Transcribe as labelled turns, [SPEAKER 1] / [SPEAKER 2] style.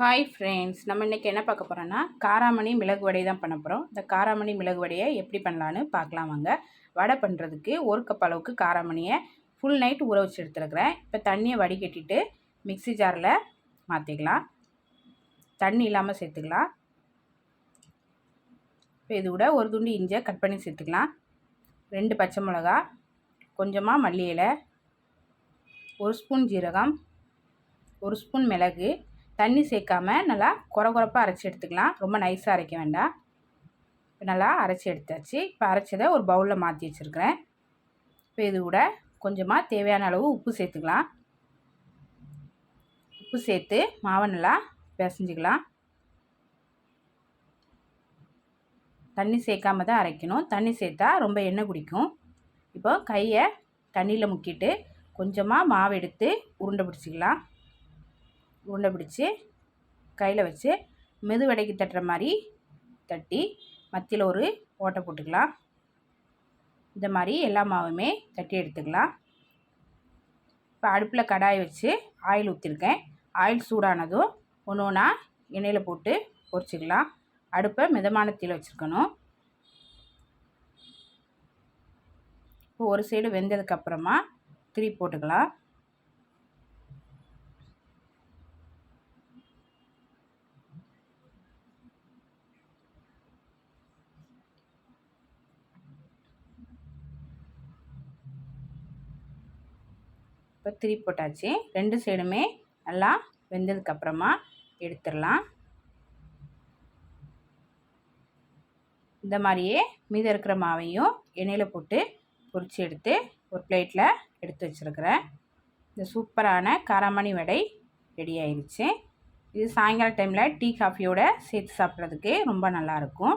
[SPEAKER 1] Hi friends நம்ம இன்றைக்கி என்ன பார்க்க போகிறோன்னா காராமணி மிளகு வடை தான் பண்ண போகிறோம் இந்த காராமணி மிளகு வடையை எப்படி பண்ணலான்னு பார்க்கலாம் வாங்க. வடை பண்ணுறதுக்கு ஒரு கப் அளவுக்கு காராமணியை ஃபுல் நைட் ஊற வச்சு எடுத்துருக்குறேன். இப்போ தண்ணியை வடிகட்டிட்டு மிக்ஸி ஜாரில் மாற்றிக்கலாம் தண்ணி இல்லாமல் சேர்த்துக்கலாம். இப்போ இது கூட ஒரு துண்டு இஞ்சை கட் பண்ணி சேர்த்துக்கலாம். ரெண்டு பச்சை மிளகா கொஞ்சமாக மல்லி இலை ஒரு ஸ்பூன் ஜீரகம் ஒரு ஸ்பூன் மிளகு தண்ணி சேர்க்காம நல்லா குறை குறப்பாக அரைச்சி எடுத்துக்கலாம். ரொம்ப நைஸாக அரைக்க வேண்டாம். இப்போ நல்லா அரைச்சி எடுத்தாச்சு. இப்போ அரைச்சதை ஒரு பவுலில் மாற்றி வச்சுருக்கிறேன். இப்போ இது கூட கொஞ்சமாக தேவையான அளவு உப்பு சேர்த்துக்கலாம். உப்பு சேர்த்து மாவை நல்லா பிசைஞ்சிக்கலாம். தண்ணி சேர்க்காம தான் அரைக்கணும். தண்ணி சேர்த்தா ரொம்ப எண்ணெய் குடிக்கும். இப்போ கையை தண்ணியில் முக்கிட்டு கொஞ்சமாக மாவு எடுத்து உருண்டை பிடிச்சிக்கலாம். உருண்டை பிடிச்சி கையில் வச்சு மெதுவடைக்கு தட்டுற மாதிரி தட்டி மத்தியில் ஒரு ஓட்டை போட்டுக்கலாம். இந்த மாதிரி எல்லா மாவுமே தட்டி எடுத்துக்கலாம். இப்போ அடுப்பில் கடாய் வச்சு ஆயில் ஊற்றிருக்கேன் ஆயில் சூடானதும் ஒன்று ஒன்றா எண்ணெயில் போட்டு பொரிச்சிக்கலாம். அடுப்பை மிதமான தீயில் வச்சுருக்கணும். இப்போ ஒரு சைடு வெந்ததுக்கப்புறமா திருப்பி போட்டுக்கலாம். இப்போ திருப்பி போட்டாச்சு. ரெண்டு சைடுமே நல்லா வெந்ததுக்கப்புறமா எடுத்துடலாம். இந்த மாதிரியே மீதம் இருக்கிற மாவையும் எண்ணெயில் போட்டு பொரித்து எடுத்து ஒரு பிளேட்டில் எடுத்து வச்சுருக்கிறேன். இந்த சூப்பரான காராமணி வடை ரெடி ஆயிடுச்சு இது சாயங்கால டைமில் டீ காஃபியோட சேர்த்து சாப்பிட்றதுக்கு ரொம்ப நல்லாயிருக்கும்